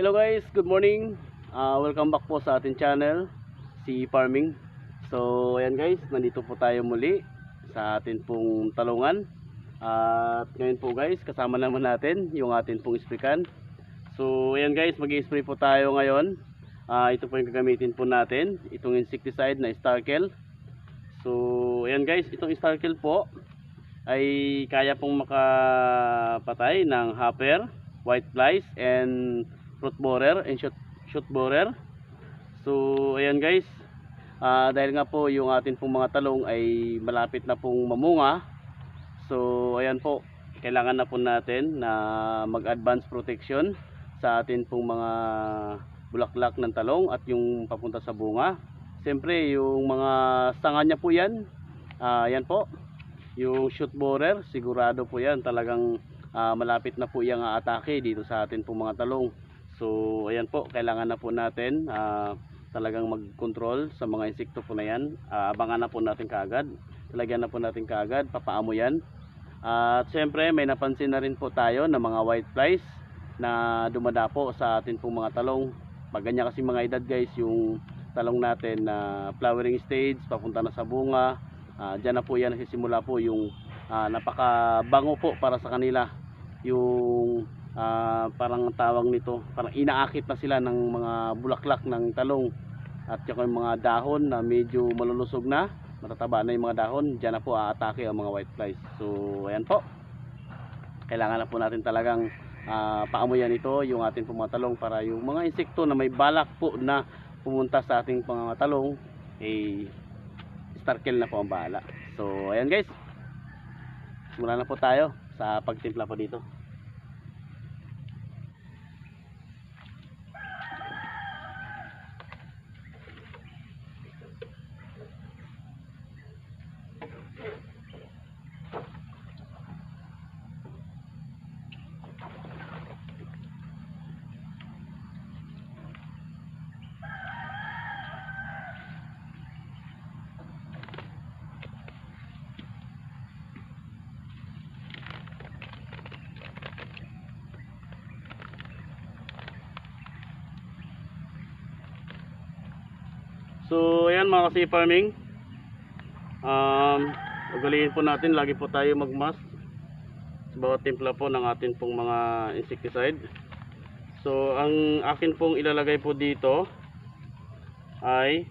Hello guys, good morning. Ah, welcome back po sa ating channel, si Farming. So, ayan guys, nandito po tayo muli sa atin pong talungan. At ngayon po guys, kasama naman natin yung atin pong isprikan. So, ayan guys, mag-spray po tayo ngayon. Ah, ito po yung gagamitin po natin, itong insecticide na Starkel. So, ayan guys, itong Starkel po ay kaya pong makapatay ng hopper, white flies, and fruit borer and shoot, shoot borer. So, ayan guys. Ah, dahil nga po yung atin pong mga talong ay malapit na pong mamunga. So, ayan po. Kailangan na po natin na mag-advance protection sa atin pong mga bulaklak ng talong at yung papunta sa bunga. Siyempre, yung mga sanga niya po yan. Ah, yan po. Yung shoot borer, sigurado po yan. Talagang ah, malapit na po yung atake dito sa atin pong mga talong. So, ayan po, kailangan na po natin ah, talagang mag-control sa mga insekto po na yan. Ah, abangan na po natin kaagad. Talagyan na po natin kaagad, papaamo yan. At siyempre, may napansin na rin po tayo ng mga white flies na dumadapo sa atin pong mga talong. Pag ganyan kasi mga edad guys, yung talong natin na flowering stage, papunta na sa bunga. Ah, Diyan na po yan nagsisimula po yung ah, napakabango po para sa kanila. Yung ah, parang tawag nito, parang inaakit na sila ng mga bulaklak ng talong. At saka yung mga dahon na medyo malulusog na, matataba na yung mga dahon, diyan na po aatake ang mga white flies. So, ayan po. Kailangan na po natin talagang ah, paamuyan ito, yung ating pong mga talong para yung mga insekto na may balak po na pumunta sa ating mga talong, eh, star kill na po ang bahala. So, ayan guys. Simula na po tayo sa pagtimpla po dito. So, ayan mga kasi farming. Um, ugaliin po natin, lagi po tayo magmask sa bawat timpla po ng atin pong mga insecticide. So, ang akin pong ilalagay po dito ay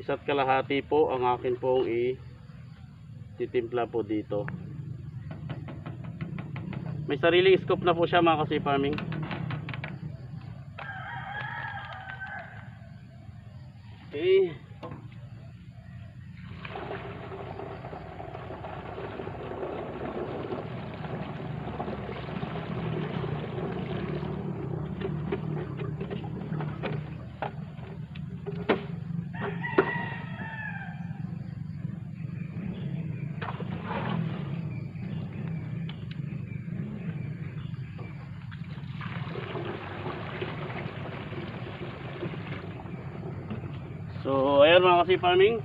isa't kalahati po ang akin pong i titimpla po dito. May sariling scope na po siya mga kasi farming. Okay. So, ayan mga kasi farming.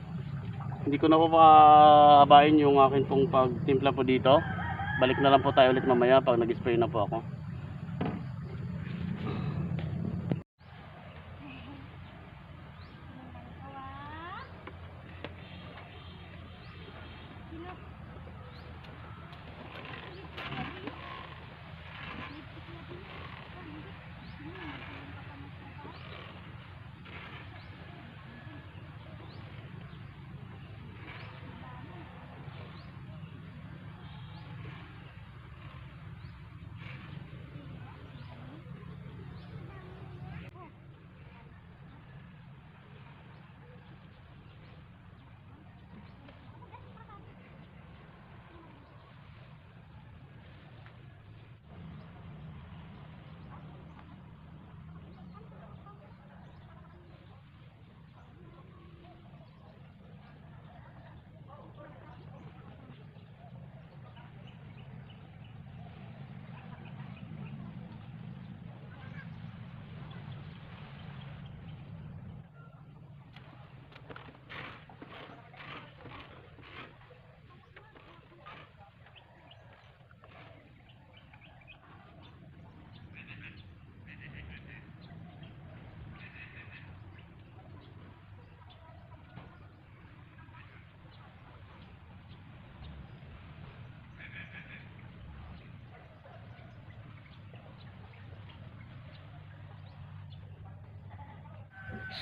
Hindi ko na po paabain yung akin pong pagtimpla po dito. Balik na lang po tayo ulit mamaya pag nag-spray na po ako.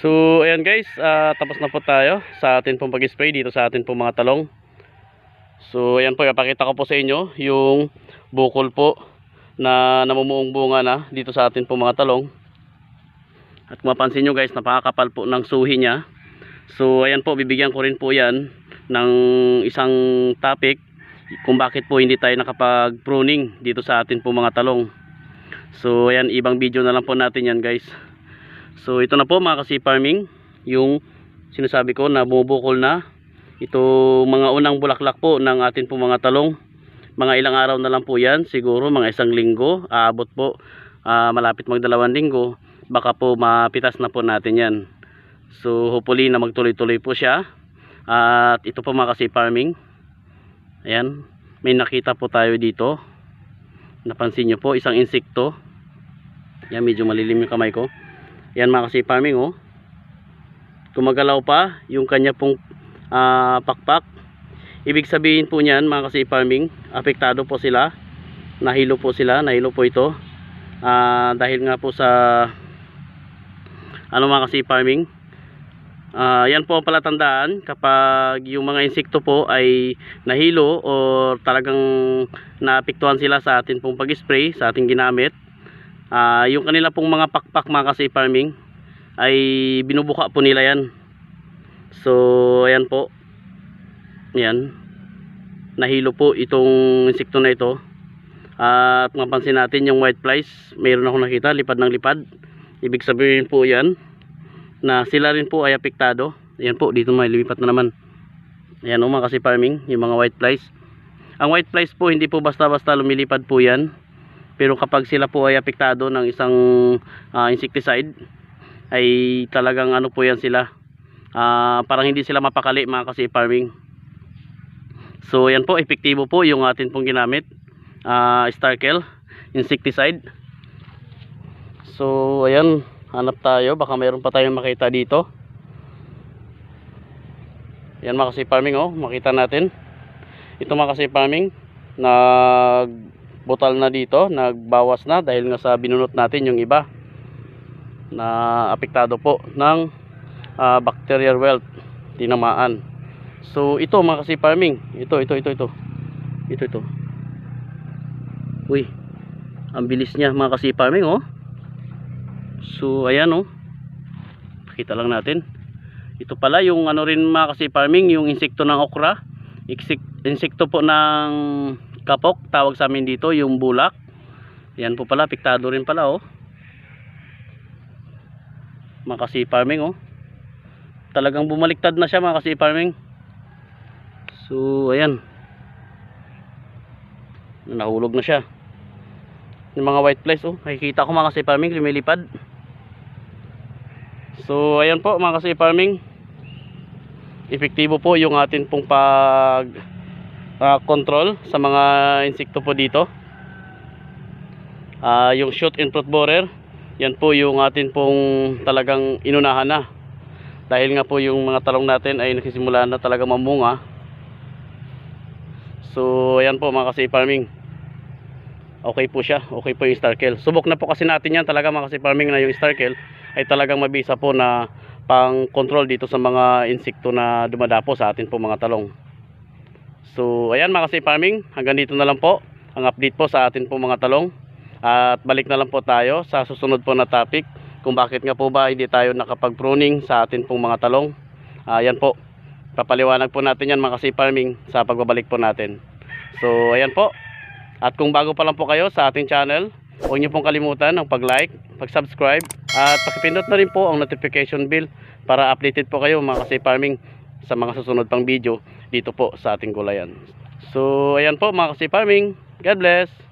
So, ayan guys, ah, tapos na po tayo sa atin pong pag-spray dito sa atin pong mga talong. So, ayan po, ipakita ko po sa inyo yung bukol po na namumuong bunga na dito sa atin pong mga talong. At mapansin nyo guys, napakakapal po ng suhi niya. So, ayan po, bibigyan ko rin po yan ng isang topic kung bakit po hindi tayo nakapag-pruning dito sa atin pong mga talong. So, ayan, ibang video na lang po natin yan guys. So ito na po mga kasi farming. Yung sinasabi ko na bumubukol na. Ito mga unang bulaklak po ng atin po mga talong. Mga ilang araw na lang po yan siguro mga isang linggo. Aabot po ah, malapit magdalawang linggo. Baka po mapitas na po natin yan. So hopefully na magtuloy tuloy po siya. At ito po mga kasi farming. Ayan may nakita po tayo dito. Napansin nyo po isang insekto. Yan medyo malilim yung kamay ko yan mga kasi farming oh. Gumagalaw pa yung kanya pong ah, pakpak. Ibig sabihin po niyan mga kasi farming, apektado po sila. Nahilo po sila, nahilo po ito. Ah, dahil nga po sa ano mga kasi farming. Ah, yan po ang palatandaan kapag yung mga insekto po ay nahilo o talagang naapektuhan sila sa atin pong pag-spray, sa ating ginamit. Ah, yung kanila pong mga pakpak mga kasi farming ay binubuka po nila yan. So, ayan po. Yan. Nahilo po itong insekto na ito. At mapansin natin yung white flies, mayroon akong nakita, lipad ng lipad. Ibig sabihin po yan na sila rin po ay apektado. Ayan po, dito may lumipat na naman. Ayan o mga kasi farming, yung mga white flies. Ang white flies po, hindi po basta-basta lumilipad po yan pero kapag sila po ay apektado ng isang ah, insecticide ay talagang ano po yan sila. Ah, parang hindi sila mapakali mga kasi farming. So yan po epektibo po yung atin pong ginamit uh, Starkel insecticide. So ayan hanap tayo. Baka mayroon pa tayong makita dito. Yan mga kasi farming oh makita natin. Ito mga kasi farming nag butal na dito, nagbawas na dahil nga sa binunot natin yung iba na apektado po ng ah, bacterial wilt tinamaan. So ito mga kasi farming, ito ito ito ito. Ito ito. Uy. Ang bilis niya mga kasi farming oh. So ayan oh. Pakita lang natin. Ito pala yung ano rin mga kasi farming, yung insekto ng okra. Insek- Insekto po ng kapok tawag sa amin dito yung bulak. Yan po pala piktado rin pala oh. Mga kasi farming oh. Talagang bumaliktad na siya mga kasi farming so ayan. Nahulog na siya. Yung mga white flies oh. Nakikita ko mga kasi farming lumilipad. So ayan po mga kasi farming epektibo po yung atin pong pag uh, control sa mga insekto po dito. Ah, yung shoot and fruit borer yan po yung atin pong talagang inunahan na. Dahil nga po yung mga talong natin ay nagsisimula na talaga mamunga. So ayan po mga kasi farming. Okay po siya okay po yung starkel subok na po kasi natin yan talaga mga kasi farming na yung starkel ay talagang mabisa po na pang control dito sa mga insekto na dumadapo sa atin po mga talong So, ayan mga kasi farming, hanggang dito na lang po ang update po sa atin po mga talong. At balik na lang po tayo sa susunod po na topic kung bakit nga po ba hindi tayo nakapag-pruning sa atin pong mga talong. Ayan po, papaliwanag po natin yan mga kasi farming sa pagbabalik po natin. So, ayan po. At kung bago pa lang po kayo sa ating channel, huwag niyo pong kalimutan ang pag-like, pag-subscribe, at pakipindot na rin po ang notification bell para updated po kayo mga kasi farming sa mga susunod pang video dito po sa ating gulayan. So, ayan po mga kasi farming. God bless.